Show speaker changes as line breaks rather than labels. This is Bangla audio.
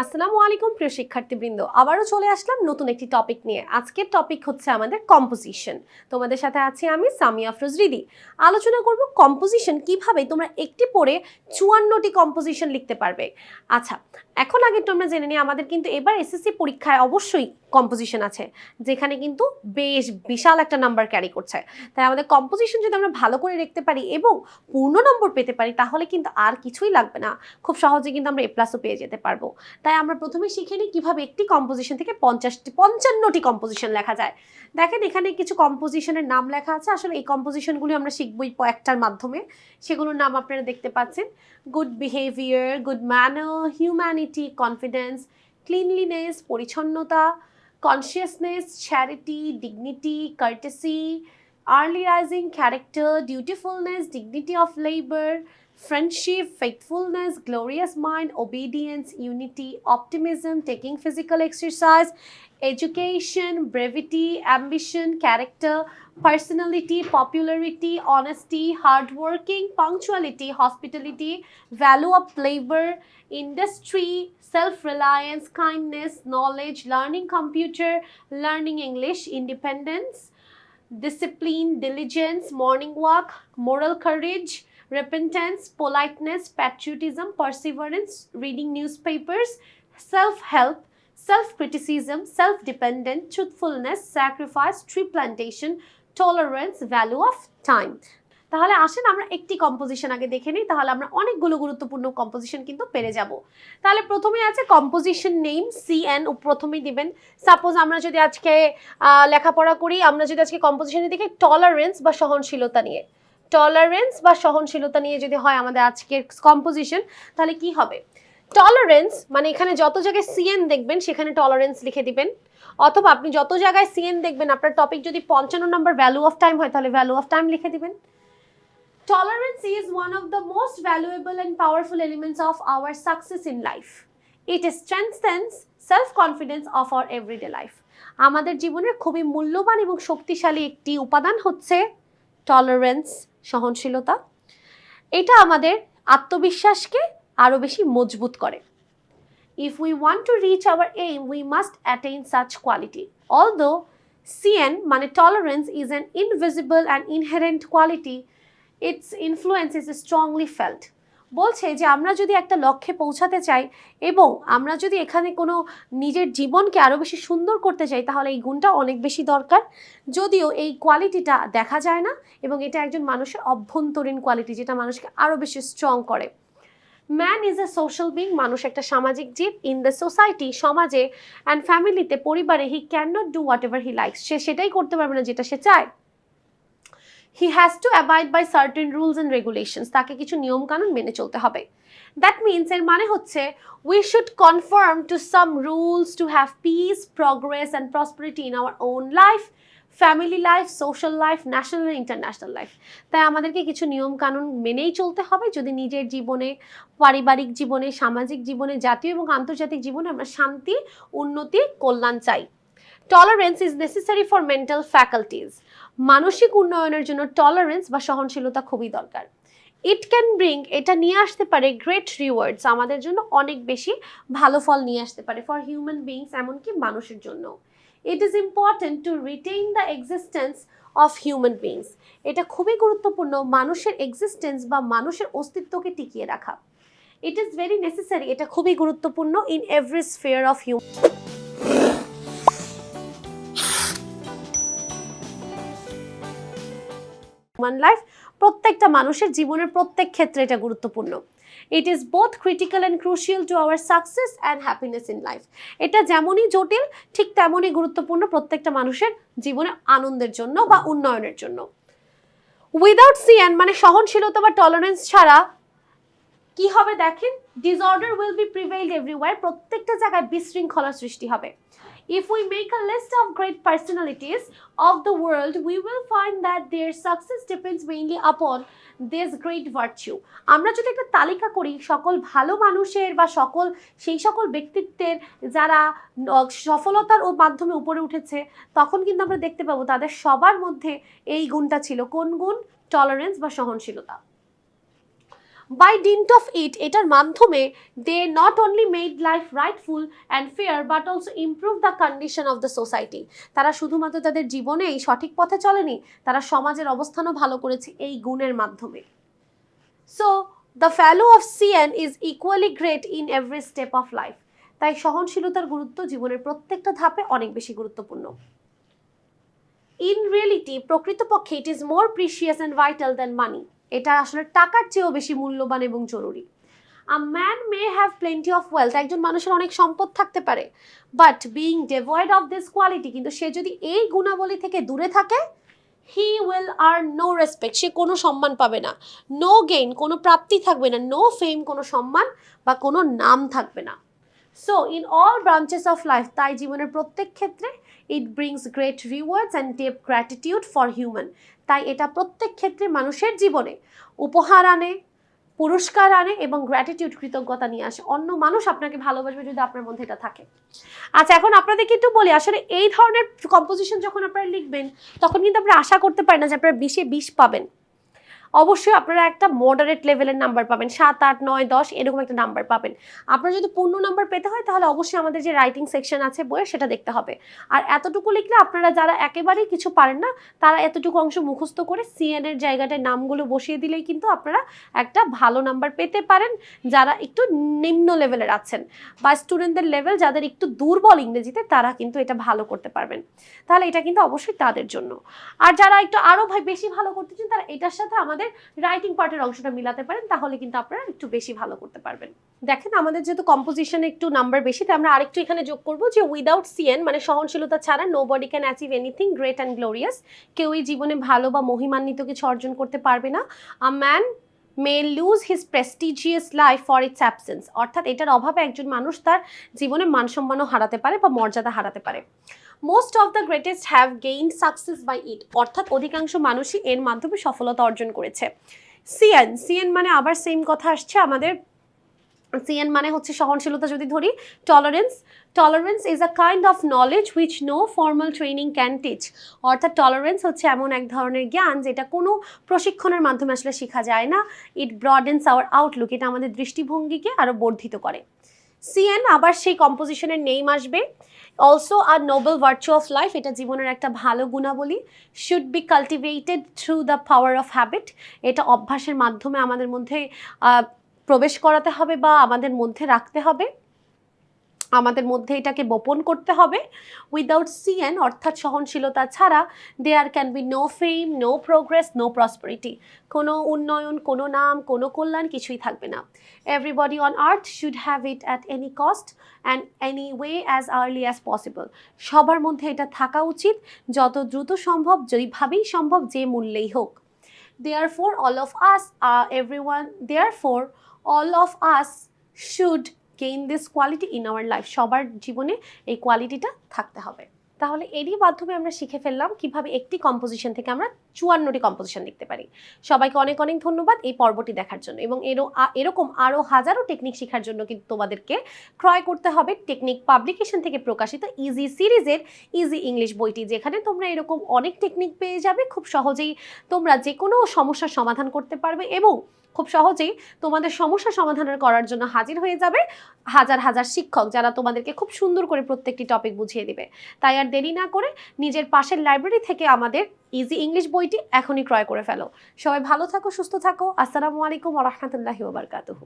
আসসালামু আলাইকুম, প্রিয় শিক্ষার্থীবৃন্দ। আবারও চলে আসলাম নতুন একটি টপিক নিয়ে। আজকের টপিক হচ্ছে আমাদের কম্পোজিশন তোমাদের সাথে আছি আমি সামিয়া আফরোজ রিদি। আলোচনা করব কম্পোজিশন কীভাবে তোমরা একটি পড়ে চুয়ান্নটি কম্পোজিশন লিখতে পারবে। আচ্ছা এখন আগে তোমরা জেনে নিই আমাদের কিন্তু এবার এসএসসি পরীক্ষায় অবশ্যই কম্পোজিশন আছে, যেখানে কিন্তু বেশ বিশাল একটা নাম্বার ক্যারি করছে। তাই আমাদের কম্পোজিশন যদি আমরা ভালো করে লিখতে পারি এবং পূর্ণ নম্বর পেতে পারি, তাহলে কিন্তু আর কিছুই লাগবে না। খুব সহজে কিন্তু আমরা এ প্লাসও পেয়ে যেতে পারব। তাই আমরা প্রথমে শিখে নিই কীভাবে একটি কম্পোজিশন থেকে পঞ্চাশটি, পঞ্চান্নটি কম্পোজিশন লেখা যায়। দেখেন এখানে কিছু কম্পোজিশনের নাম লেখা আছে। আসলে এই কম্পোজিশনগুলি আমরা শিখবই একটার মাধ্যমে। সেগুলোর নাম আপনারা দেখতে পাচ্ছেন। Good behaviour good manner humanity confidence cleanliness পরিচ্ছন্নতা consciousness charity dignity courtesy early rising character dutifulness dignity of labour friendship, faithfulness, glorious mind, obedience, unity, optimism, taking physical exercise, education, brevity, ambition, character, personality, popularity, honesty, hardworking, punctuality, hospitality, value of labor, industry, self reliance, kindness, knowledge, learning computer, learning English, independence, discipline, diligence, morning walk, moral courage, repentance, politeness, patriotism, perseverance, reading newspapers, self help, self criticism, self dependent, truthfulness, sacrifice, tree plantation, tolerance, value of time. তাহলে আসেন আমরা একটি কম্পোজিশন আগে দেখে নিই তাহলে আমরা অনেকগুলো গুরুত্বপূর্ণ কম্পোজিশন কিন্তু পেরে যাব তাহলে প্রথমে আছে কম্পোজিশন নেম সি এন প্রথমেই দিবেন সাপোজ আমরা যদি আজকে লেখাপড়া করি আমরা যদি আজকে কম্পোজিশনে দেখি টলারেন্স বা সহনশীলতা নিয়ে টলারেন্স বা সহনশীলতা নিয়ে যদি হয় আমাদের আজকের কম্পোজিশন তাহলে কি হবে? টলারেন্স মানে এখানে যত জায়গায় সিএন দেখবেন, সেখানে টলারেন্স লিখে দিবেন। অথবা আপনি যত জায়গায় সিএন দেখবেন, আপনার টপিক যদি পঞ্চান্ন নম্বর ভ্যালু অফ টাইম হয়, তাহলে ভ্যালু অফ টাইম লিখে দিবেন। Tolerance is one of the most valuable and powerful elements of our success in life. It strengthens self confidence of our everyday life আমাদের জীবনের খুবই মূল্যবান এবং শক্তিশালী একটি উপাদান হচ্ছে টলারেন্স সহনশীলতা, এটা আমাদের আত্মবিশ্বাসকে আরও বেশি মজবুত করে। If we want to reach our aim we must attain such quality although CN মানে tolerance is an invisible and inherent quality its influence is strongly felt বলছে যে আমরা যদি একটা লক্ষ্যে পৌঁছাতে চাই এবং আমরা যদি এখানে কোনো নিজের জীবনকে আরও বেশি সুন্দর করতে চাই, তাহলে এই গুণটা অনেক বেশি দরকার। যদিও এই কোয়ালিটিটা দেখা যায় না এবং এটা একজন মানুষের অভ্যন্তরীণ কোয়ালিটি যেটা মানুষকে আরও বেশি স্ট্রং করে। Man is a social being মানুষ একটা সামাজিক জীব। ইন দ্য সোসাইটি সমাজে অ্যান্ড ফ্যামিলিতে পরিবারে he can not do whatever he likes সে সেটাই করতে পারবে না যেটা সে চায়। He has to abide by certain rules and regulations তাকে কিছু নিয়মকানুন মেনে চলতে হবে। দ্যাট মিনস এর মানে হচ্ছে we should confirm to some rules to have peace progress and prosperity in our own life family life social life national international life তাই আমাদেরকে কিছু নিয়ম কানুন মেনেই চলতে হবে। যদি নিজের জীবনে, পারিবারিক জীবনে, সামাজিক জীবনে, জাতীয় এবং আন্তর্জাতিক জীবনে আমরা শান্তি, উন্নতি, কল্যাণ চাই। Tolerance is necessary for mental faculties মানসিক উন্নয়নের জন্য টলারেন্স বা সহনশীলতা খুবই দরকার। ইট ক্যান ব্রিং এটা নিয়ে আসতে পারে গ্রেট রিওয়ার্ডস আমাদের জন্য অনেক বেশি ভালো ফল নিয়ে আসতে পারে ফর হিউম্যান বিংস এমনকি মানুষের জন্য। It is important to retain the existence of human beings এটা খুবই গুরুত্বপূর্ণ, মানুষের এক্সিস্টেন্স বা মানুষের অস্তিত্বকে টিকিয়ে রাখা। ইট ইজ ভেরি নেসেসারি এটা খুবই গুরুত্বপূর্ণ in every sphere of human human life প্রত্যেকটা মানুষের জীবনের প্রত্যেক ক্ষেত্রে এটা গুরুত্বপূর্ণ। It is both critical and crucial to our success and happiness in life এটা যেমনই জটিল, ঠিক তেমনই গুরুত্বপূর্ণ প্রত্যেকটা মানুষের জীবনে আনন্দের জন্য বা উন্নয়নের জন্য। উইদাউট সিএন মানে সহনশীলতা বা টলারেন্স ছাড়া কি হবে দেখেন? Disorder will be prevailed everywhere প্রত্যেকটা জায়গায় বিশৃঙ্খলার সৃষ্টি হবে। If we make a list of great personalities of the world, we will find that their success depends mainly upon this great virtue. আমরা যদি একটা তালিকা করি সকল ভালো মানুষের বা সকল সেই সকল ব্যক্তিত্বের যারা সফলতার ও মাধ্যমে উপরে উঠেছে তখন কিন্তু আমরা দেখতে পাবো তাদের সবার মধ্যে এই গুণটা ছিল। কোন গুণ? টলারেন্স বা সহনশীলতা। বাই ডিন্ট অফ ইট এটার মাধ্যমে they not only made life rightful and fair but also improve the condition of the society তারা শুধুমাত্র তাদের জীবনে এই সঠিক পথে চলেনি, তারা সমাজের অবস্থানও ভালো করেছে এই গুণের মাধ্যমে। So the fallow of CN is equally great in every step of life তাই সহনশীলতার গুরুত্ব জীবনের প্রত্যেকটা ধাপে অনেক বেশি গুরুত্বপূর্ণ। ইন রিয়েলিটি প্রকৃতপক্ষে it is more precious and vital than money এটা আসলে টাকার চেয়েও বেশি মূল্যবান এবং জরুরি। A man may have plenty of wealth একজন মানুষের অনেক সম্পদ থাকতে পারে but being devoid of this quality কিন্তু সে যদি এই গুণাবলী থেকে দূরে থাকে he will earn no respect সে কোনো সম্মান পাবে না। নো গেইন কোনো প্রাপ্তি থাকবে না নো ফেম কোনো সম্মান বা কোনো নাম থাকবে না। So in all branches of life তাই জীবনের প্রত্যেক ক্ষেত্রে it brings great rewards and deep gratitude for human তাই এটা প্রত্যেক ক্ষেত্রে মানুষের জীবনে উপহার আনে, পুরস্কার আনে এবং গ্র্যাটিটিউড কৃতজ্ঞতা নিয়ে আসে। অন্য মানুষ আপনাকে ভালোবাসবে যদি আপনার মধ্যে এটা থাকে। আচ্ছা এখন আপনাদের কিন্তু বলি, আসলে এই ধরনের কম্পোজিশন যখন আপনারা লিখবেন, তখন কিন্তু আপনারা আশা করতে পারেন না যে আপনারা বিশে বিশ পাবেন। অবশ্যই আপনারা একটা মডারেট লেভেলের নাম্বার পাবেন। সাত, আট, নয়, দশ এরকম একটা নাম্বার পাবেন। আপনারা যদি পূর্ণ নাম্বার পেতে হয়, তাহলে অবশ্যই আমাদের যে রাইটিং সেকশন আছে বইয়ে সেটা দেখতে হবে। আর এতটুকু লিখলে আপনারা যারা একেবারেই কিছু পারেন না, তারা এতটুকু অংশ মুখস্থ করে সিএন এর জায়গাটায় নামগুলো বসিয়ে দিলেই কিন্তু আপনারা একটা ভালো নাম্বার পেতে পারেন, যারা একটু নিম্ন লেভেলের আছেন। বা স্টুডেন্টদের লেভেল যাদের একটু দুর্বল ইংরেজিতে, তারা কিন্তু এটা ভালো করতে পারবেন। তাহলে এটা কিন্তু অবশ্যই তাদের জন্য। আর যারা একটু আরও বেশি ভালো করতে চান, তারা এটার সাথে আমাদের রাইটিং পার্টের অংশটা মিলাতে পারেন, তাহলে কিন্তু আপনারা একটু বেশি ভালো করতে পারবেন। দেখেন, আমাদের যেহেতু কম্পোজিশনে একটু নাম্বার বেশি, তাই আমরা আরেকটু এখানে যোগ করব যে উইদাউট সিএন মানে সহনশীলতা ছাড়া nobody can achieve anything great and glorious কেউই জীবনে ভালো বা মহিমান্বিত কিছু অর্জন করতে পারবে না। A man may lose his prestigious life for its absence অর্থাৎ এটার অভাবে একজন মানুষ তার জীবনে মানসম্মানও হারাতে পারে বা মর্যাদা হারাতে পারে। Most of the greatest have gain success by it অর্থাৎ অধিকাংশ মানুষই এর মাধ্যমে সফলতা অর্জন করেছে। সিএন সিএন মানে আবার সেম কথা আসছে আমাদের। সিএন মানে হচ্ছে সহনশীলতা যদি ধরি tolerance tolerance is a kind of knowledge which no formal training can teach অর্থাৎ টলারেন্স হচ্ছে এমন এক ধরনের জ্ঞান যেটা কোনো প্রশিক্ষণের মাধ্যমে আসলে শেখা যায় না। ইট ব্রডেন্স আওয়ার আউটলুক এটা আমাদের দৃষ্টিভঙ্গিকে আরও বর্ধিত করে। সিএন আবার সেই কম্পোজিশনের নেইম আসবে। Also are noble virtue of life এটা জীবনের একটা ভালো গুণাবলী। Should be cultivated through the power of habit এটা অভ্যাসের মাধ্যমে আমাদের মধ্যে প্রবেশ করাতে হবে বা আমাদের মধ্যে রাখতে হবে। আমাদের মধ্যে এটাকে বপন করতে হবে। উইদাউট সিএন অর্থাৎ সহনশীলতা ছাড়া there can be no fame no progress no prosperity কোনো উন্নয়ন, কোনো নাম, কোনো কল্যাণ কিছুই থাকবে না। Everybody on earth should have it at any cost and any way as early as possible সবার মধ্যে এটা থাকা উচিত, যত দ্রুত সম্ভব যেইভাবেই সম্ভব, যে মূল্যেই হোক। Therefore all of us every one therefore all of us should gain this quality in our life সবার জীবনে এই কোয়ালিটিটা থাকতে হবে। তাহলে এরই মাধ্যমে আমরা শিখে ফেললাম কীভাবে একটি কম্পোজিশন থেকে আমরা চুয়ান্নটি কম্পোজিশন লিখতে পারি। সবাইকে অনেক অনেক ধন্যবাদ এই পর্বটি দেখার জন্য এবং এরও, এরকম আরও হাজারো টেকনিক শেখার জন্য কিন্তু তোমাদেরকে ক্রয় করতে হবে। টেকনিক পাবলিকেশন থেকে প্রকাশিত ইজি সিরিজের ইজি ইংলিশ বইটি, যেখানে তোমরা এরকম অনেক টেকনিক পেয়ে যাবে। খুব সহজেই তোমরা যে কোনো সমস্যার সমাধান করতে পারবে এবং খুব সহজেই তোমাদের সমস্যা সমাধানের করার জন্য হাজির হয়ে যাবে হাজার হাজার শিক্ষক যারা তোমাদেরকে খুব সুন্দর করে প্রত্যেকটি টপিক বুঝিয়ে দিবে। তাই আর দেরি না করে নিজের পাশের লাইব্রেরি থেকে আমাদের ইজি ইংলিশ বইটি এখনই ক্রয় করে ফেলো। সবাই ভালো থাকো, সুস্থ থাকো। আসসালামু আলাইকুম রহমতুল্লাহি ওবরকাতুহু